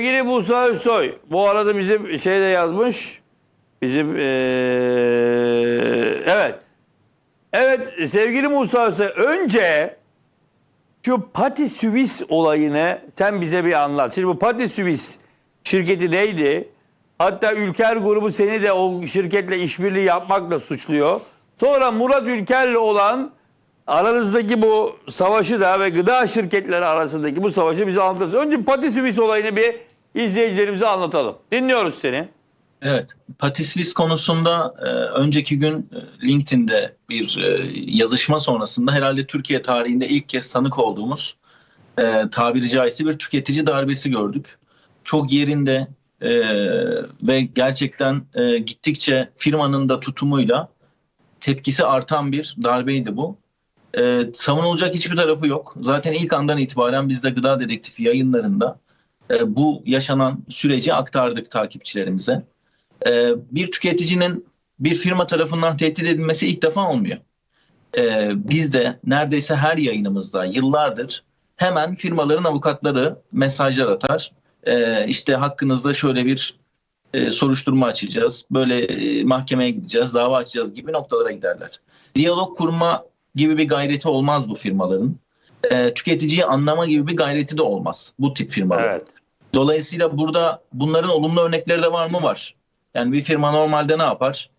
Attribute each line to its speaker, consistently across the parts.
Speaker 1: sevgili Musa Özsoy bu arada bizim şey de yazmış. Bizim eee, evet. Evet sevgili Musa Özsoy önce şu Pati Suisse olayını sen bize bir anlat. Şimdi bu Pati Suisse şirketi neydi? Hatta Ülker grubu seni de o şirketle işbirliği yapmakla suçluyor. Sonra Murat Ülker'le olan aranızdaki bu savaşı da ve gıda şirketleri arasındaki bu savaşı bize anlatırsın. Önce Pati Suisse olayını bir izleyicilerimize anlatalım. Dinliyoruz seni.
Speaker 2: Evet, Patisvis konusunda e, önceki gün e, LinkedIn'de bir e, yazışma sonrasında herhalde Türkiye tarihinde ilk kez tanık olduğumuz e, tabiri caizse bir tüketici darbesi gördük. Çok yerinde e, ve gerçekten e, gittikçe firmanın da tutumuyla tepkisi artan bir darbeydi bu. E, savunulacak hiçbir tarafı yok. Zaten ilk andan itibaren biz de Gıda Dedektifi yayınlarında e, bu yaşanan süreci aktardık takipçilerimize. Ee, bir tüketicinin bir firma tarafından tehdit edilmesi ilk defa olmuyor. Ee, biz de neredeyse her yayınımızda yıllardır hemen firmaların avukatları mesajlar atar. Ee, işte hakkınızda şöyle bir e, soruşturma açacağız, böyle e, mahkemeye gideceğiz, dava açacağız gibi noktalara giderler. Diyalog kurma gibi bir gayreti olmaz bu firmaların. Ee, tüketiciyi anlama gibi bir gayreti de olmaz bu tip firmaların.
Speaker 1: Evet.
Speaker 2: Dolayısıyla burada bunların olumlu örnekleri de var mı? Var. Yani bir firma normalde ne yapar?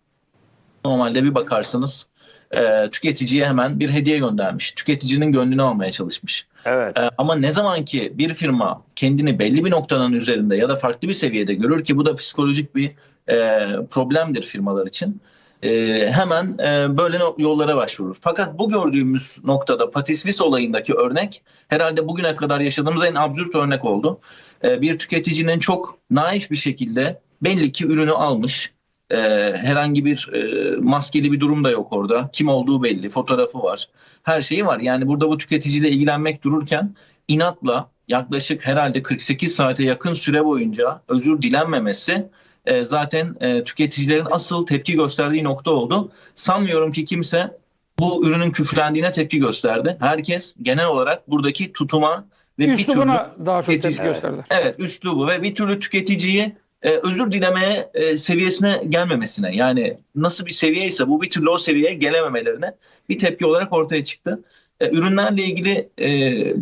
Speaker 2: Normalde bir bakarsınız e, tüketiciye hemen bir hediye göndermiş. Tüketicinin gönlünü almaya çalışmış.
Speaker 1: Evet.
Speaker 2: E, ama ne zaman ki bir firma kendini belli bir noktanın üzerinde ya da farklı bir seviyede görür ki bu da psikolojik bir e, problemdir firmalar için. E, hemen e, böyle yollara başvurur. Fakat bu gördüğümüz noktada Patisvis olayındaki örnek herhalde bugüne kadar yaşadığımız en absürt örnek oldu. E, bir tüketicinin çok naif bir şekilde belli ki ürünü almış. E, herhangi bir e, maskeli bir durum da yok orada. Kim olduğu belli, fotoğrafı var. Her şeyi var. Yani burada bu tüketiciyle ilgilenmek dururken inatla yaklaşık herhalde 48 saate yakın süre boyunca özür dilenmemesi e, zaten e, tüketicilerin asıl tepki gösterdiği nokta oldu. Sanmıyorum ki kimse bu ürünün küflendiğine tepki gösterdi. Herkes genel olarak buradaki tutuma ve bir türlü
Speaker 3: daha çok tepki gösterdiler.
Speaker 2: Evet üslubu ve bir türlü tüketiciyi e, özür dilemeye e, seviyesine gelmemesine yani nasıl bir seviye ise bu bir türlü o seviyeye gelememelerine bir tepki olarak ortaya çıktı. E, ürünlerle ilgili e,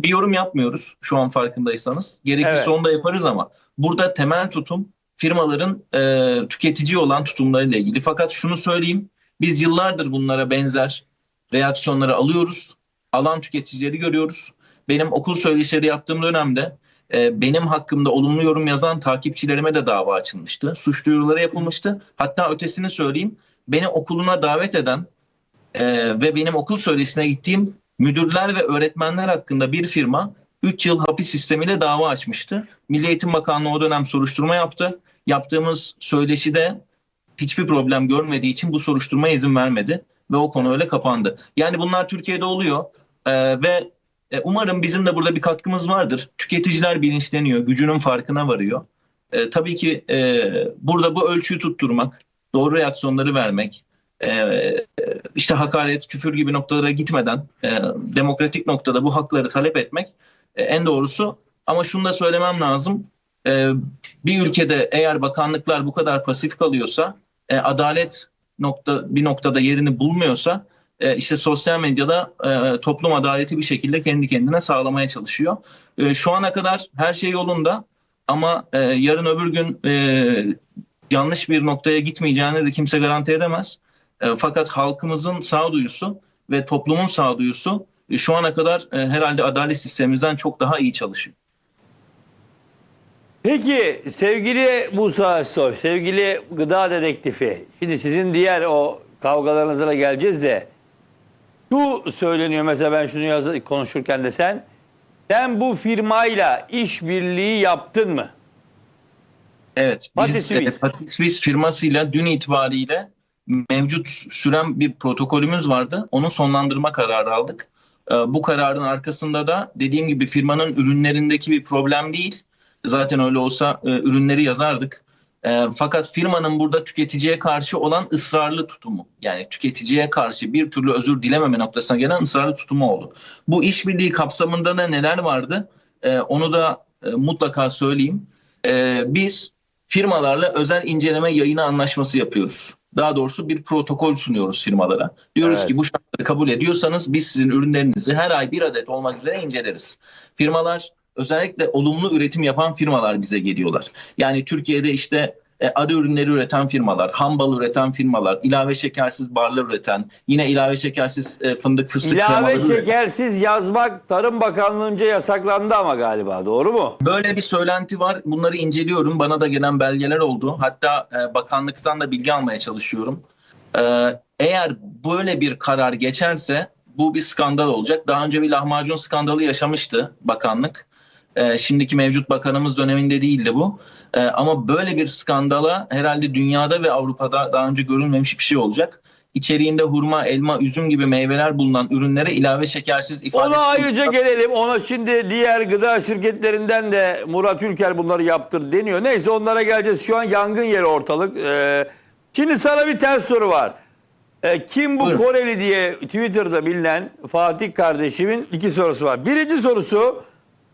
Speaker 2: bir yorum yapmıyoruz şu an farkındaysanız. Gerekirse
Speaker 1: Evet.
Speaker 2: onu da yaparız ama burada temel tutum firmaların e, tüketici olan tutumlarıyla ilgili. Fakat şunu söyleyeyim biz yıllardır bunlara benzer reaksiyonları alıyoruz. Alan tüketicileri görüyoruz. Benim okul söyleşileri yaptığım dönemde e, benim hakkımda olumlu yorum yazan takipçilerime de dava açılmıştı. Suç duyuruları yapılmıştı. Hatta ötesini söyleyeyim. Beni okuluna davet eden e, ve benim okul söyleşisine gittiğim müdürler ve öğretmenler hakkında bir firma 3 yıl hapis sistemiyle dava açmıştı. Milli Eğitim Bakanlığı o dönem soruşturma yaptı. Yaptığımız söyleşide hiçbir problem görmediği için bu soruşturmaya izin vermedi ve o konu öyle kapandı. Yani bunlar Türkiye'de oluyor e, ve e, umarım bizim de burada bir katkımız vardır. Tüketiciler bilinçleniyor, gücünün farkına varıyor. E, tabii ki e, burada bu ölçüyü tutturmak, doğru reaksiyonları vermek, e, işte hakaret, küfür gibi noktalara gitmeden e, demokratik noktada bu hakları talep etmek e, en doğrusu. Ama şunu da söylemem lazım. E, bir ülkede eğer bakanlıklar bu kadar pasif kalıyorsa, e, adalet nokta bir noktada yerini bulmuyorsa e, işte sosyal medyada e, toplum adaleti bir şekilde kendi kendine sağlamaya çalışıyor. E, şu ana kadar her şey yolunda ama e, yarın öbür gün e, yanlış bir noktaya gitmeyeceğini de kimse garanti edemez. E, fakat halkımızın sağduyusu ve toplumun sağduyusu e, şu ana kadar e, herhalde adalet sistemimizden çok daha iyi çalışıyor.
Speaker 1: Peki sevgili Musa Özsoy, sevgili gıda dedektifi. Şimdi sizin diğer o kavgalarınıza da geleceğiz de. Şu söyleniyor mesela ben şunu yaz konuşurken de sen. Sen bu firmayla işbirliği yaptın mı?
Speaker 2: Evet, biz
Speaker 1: Suisse.
Speaker 2: e, Suisse firmasıyla dün itibariyle mevcut süren bir protokolümüz vardı. Onu sonlandırma kararı aldık. E, Bu kararın arkasında da dediğim gibi firmanın ürünlerindeki bir problem değil. Zaten öyle olsa e, ürünleri yazardık. E, Fakat firmanın burada tüketiciye karşı olan ısrarlı tutumu yani tüketiciye karşı bir türlü özür dilememe noktasına gelen ısrarlı tutumu oldu. Bu işbirliği kapsamında da neler vardı? E, Onu da e, mutlaka söyleyeyim. Ee, biz firmalarla özel inceleme yayını anlaşması yapıyoruz. Daha doğrusu bir protokol sunuyoruz firmalara. Diyoruz
Speaker 1: Evet.
Speaker 2: ki bu şartları kabul ediyorsanız biz sizin ürünlerinizi her ay bir adet olmak üzere inceleriz. Firmalar özellikle olumlu üretim yapan firmalar bize geliyorlar. Yani Türkiye'de işte e, arı ürünleri üreten firmalar, ham bal üreten firmalar, ilave şekersiz barlar üreten, yine ilave şekersiz e, fındık fıstık
Speaker 1: İlave
Speaker 2: kremaları üreten.
Speaker 1: şekersiz yazmak Tarım Bakanlığı'nca yasaklandı ama galiba doğru mu?
Speaker 2: Böyle bir söylenti var. Bunları inceliyorum. Bana da gelen belgeler oldu. Hatta e, bakanlıktan da bilgi almaya çalışıyorum. E, eğer böyle bir karar geçerse bu bir skandal olacak. Daha önce bir lahmacun skandalı yaşamıştı bakanlık. E, şimdiki mevcut bakanımız döneminde değildi bu. E, ama böyle bir skandala herhalde dünyada ve Avrupa'da daha önce görülmemiş bir şey olacak. İçeriğinde hurma, elma, üzüm gibi meyveler bulunan ürünlere ilave şekersiz ifadesi
Speaker 1: Ona ayrıca gelelim. Ona şimdi diğer gıda şirketlerinden de Murat Ülker bunları yaptır deniyor. Neyse onlara geleceğiz. Şu an yangın yeri ortalık. Ee, şimdi sana bir ters soru var. Ee, kim bu
Speaker 2: Buyurun.
Speaker 1: Koreli diye Twitter'da bilinen Fatih kardeşimin iki sorusu var. Birinci sorusu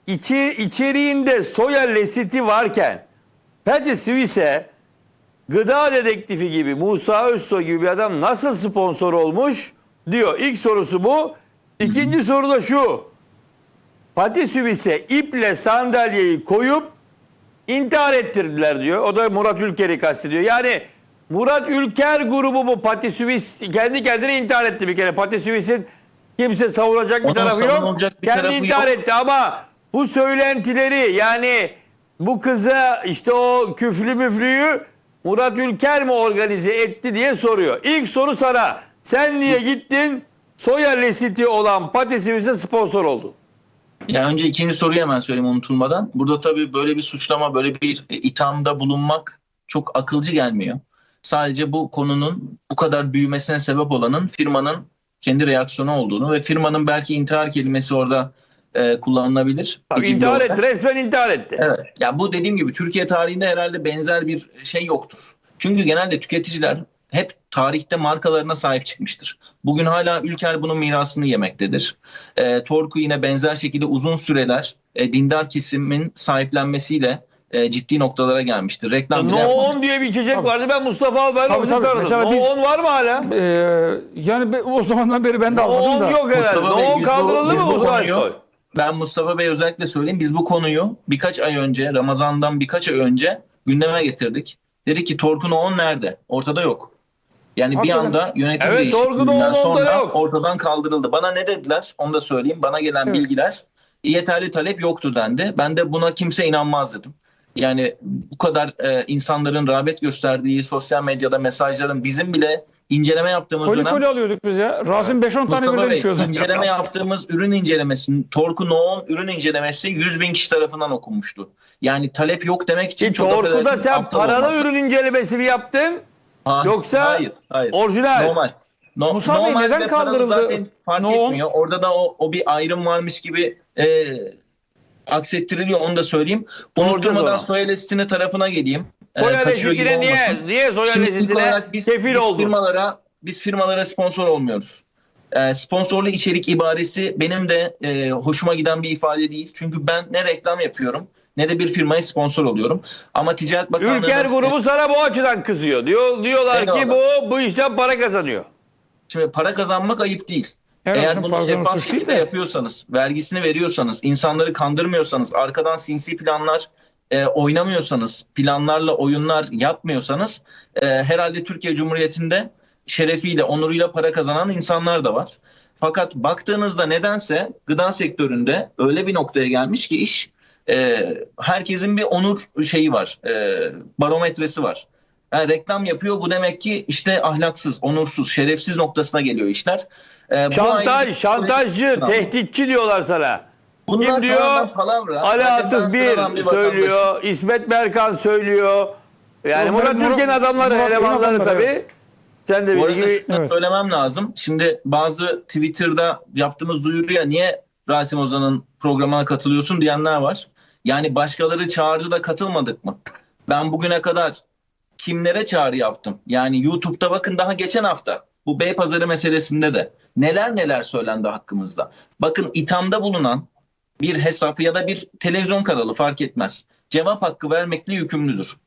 Speaker 1: içi, içeriğinde soya lesiti varken Peti Suisse gıda dedektifi gibi Musa Özsoy gibi bir adam nasıl sponsor olmuş diyor. İlk sorusu bu. İkinci soru da şu. Pati Suisse iple sandalyeyi koyup intihar ettirdiler diyor. O da Murat Ülker'i kastediyor. Yani Murat Ülker grubu bu Pati Suisse kendi kendine intihar etti bir kere. Pati Suisse'in kimse savunacak bir
Speaker 2: Onun
Speaker 1: tarafı yok.
Speaker 2: bir
Speaker 1: kendi
Speaker 2: tarafı
Speaker 1: intihar
Speaker 2: yok.
Speaker 1: etti ama bu söylentileri yani bu kıza işte o küflü müflüyü Murat Ülker mi organize etti diye soruyor. İlk soru sana. Sen niye gittin soya lesiti olan Pati Suisse sponsor oldun?
Speaker 2: Ya önce ikinci soruyu hemen söyleyeyim unutulmadan. Burada tabii böyle bir suçlama, böyle bir ithamda bulunmak çok akılcı gelmiyor. Sadece bu konunun bu kadar büyümesine sebep olanın firmanın kendi reaksiyonu olduğunu ve firmanın belki intihar kelimesi orada e, kullanılabilir. Ekibli
Speaker 1: intihar etti. Resmen intihar etti.
Speaker 2: Evet. Ya bu dediğim gibi Türkiye tarihinde herhalde benzer bir şey yoktur. Çünkü genelde tüketiciler hep tarihte markalarına sahip çıkmıştır. Bugün hala Ülker bunun mirasını yemektedir. E, Torku yine benzer şekilde uzun süreler e, dindar kesimin sahiplenmesiyle e, ciddi noktalara gelmiştir. Reklam bile
Speaker 1: No
Speaker 2: yapmadı.
Speaker 1: 10 diye bir içecek vardı. Ben Mustafa Albayrak
Speaker 3: Tabii, tabii.
Speaker 1: tanıdım.
Speaker 3: Mesela
Speaker 1: No
Speaker 3: biz-
Speaker 1: 10 var mı hala?
Speaker 3: Ee, yani be- o zamandan beri ben de
Speaker 1: No
Speaker 3: almadım
Speaker 1: 10
Speaker 3: da.
Speaker 1: yok herhalde.
Speaker 2: Mustafa
Speaker 1: No
Speaker 2: Bey,
Speaker 1: 10
Speaker 2: biz bu-
Speaker 1: kaldırıldı
Speaker 2: biz
Speaker 1: mı Mustafa Soy?
Speaker 2: Ben Mustafa Bey özellikle söyleyeyim. Biz bu konuyu birkaç ay önce, Ramazan'dan birkaç ay önce gündeme getirdik. Dedi ki Torkun 10 nerede? Ortada yok. Yani bir
Speaker 3: Hakikaten.
Speaker 2: anda yönetim
Speaker 1: Evet,
Speaker 2: değişikliğinden sonra
Speaker 1: yok.
Speaker 2: ortadan kaldırıldı. Bana ne dediler? Onu da söyleyeyim. Bana gelen
Speaker 3: Evet.
Speaker 2: bilgiler yeterli talep yoktu dendi. Ben de buna kimse inanmaz dedim. Yani bu kadar e, insanların rağbet gösterdiği sosyal medyada mesajların bizim bile inceleme yaptığımız
Speaker 3: Koli
Speaker 2: dönem
Speaker 3: koli alıyorduk biz ya. Rasim 5-10 tane birden
Speaker 2: Bey,
Speaker 3: içiyordu.
Speaker 2: inceleme yaptığımız ürün incelemesi, Torku Noon ürün incelemesi 100 bin kişi tarafından okunmuştu. Yani talep yok demek için
Speaker 1: Ki
Speaker 2: çok
Speaker 1: Torku'da sen paralı
Speaker 2: olmak.
Speaker 1: ürün incelemesi mi yaptın?
Speaker 2: Hayır,
Speaker 1: yoksa
Speaker 2: hayır, hayır.
Speaker 1: Orijinal.
Speaker 2: Normal. No,
Speaker 3: Musa Bey,
Speaker 2: normal
Speaker 3: neden
Speaker 2: ve paralı
Speaker 3: kaldırıldı?
Speaker 2: Zaten fark
Speaker 3: Noon?
Speaker 2: etmiyor. Orada da o, o bir ayrım varmış gibi e, aksettiriliyor onu da söyleyeyim. Unutturmadan soya listine tarafına geleyim. E, kaçıyor gibi
Speaker 1: lesitine niye, niye lesitine
Speaker 2: olarak biz,
Speaker 1: kefil
Speaker 2: biz firmalara biz firmalara sponsor olmuyoruz. Ee, sponsorlu içerik ibaresi benim de e, hoşuma giden bir ifade değil. Çünkü ben ne reklam yapıyorum ne de bir firmaya sponsor oluyorum. Ama Ticaret Bakanlığı'nın
Speaker 1: Ülker grubu sana bu açıdan kızıyor. Diyor, diyorlar ki bu bu işten para kazanıyor.
Speaker 2: Şimdi para kazanmak ayıp değil.
Speaker 3: Evet,
Speaker 2: Eğer bunu şeffaf şekilde
Speaker 3: de.
Speaker 2: yapıyorsanız, vergisini veriyorsanız, insanları kandırmıyorsanız, arkadan sinsi planlar e, oynamıyorsanız, planlarla oyunlar yapmıyorsanız e, herhalde Türkiye Cumhuriyeti'nde şerefiyle, onuruyla para kazanan insanlar da var. Fakat baktığınızda nedense gıda sektöründe öyle bir noktaya gelmiş ki iş e, herkesin bir onur şeyi var, e, barometresi var. Yani reklam yapıyor bu demek ki işte ahlaksız, onursuz, şerefsiz noktasına geliyor işler. E,
Speaker 1: Şantaj,
Speaker 2: bir-
Speaker 1: şantajcı, tehditçi diyorlar sana.
Speaker 2: Bunlar
Speaker 1: Kim diyor?
Speaker 2: palavra.
Speaker 1: Ali Atıf bir söylüyor, İsmet Berkan söylüyor. Yani
Speaker 3: Murat-
Speaker 1: Murat
Speaker 3: Murat-
Speaker 1: Ülken adamları, elemanları tabii.
Speaker 3: evet.
Speaker 1: Sen de
Speaker 2: arada
Speaker 1: gibi
Speaker 3: Evet.
Speaker 2: söylemem lazım. Şimdi bazı Twitter'da yaptığımız duyuruya niye Rasim Ozan'ın programına katılıyorsun diyenler var. Yani başkaları çağırdı da katılmadık mı? Ben bugüne kadar kimlere çağrı yaptım? Yani YouTube'da bakın daha geçen hafta bu Beypazarı meselesinde de neler neler söylendi hakkımızda. Bakın ithamda bulunan bir hesap ya da bir televizyon kanalı fark etmez. cevap hakkı vermekle yükümlüdür.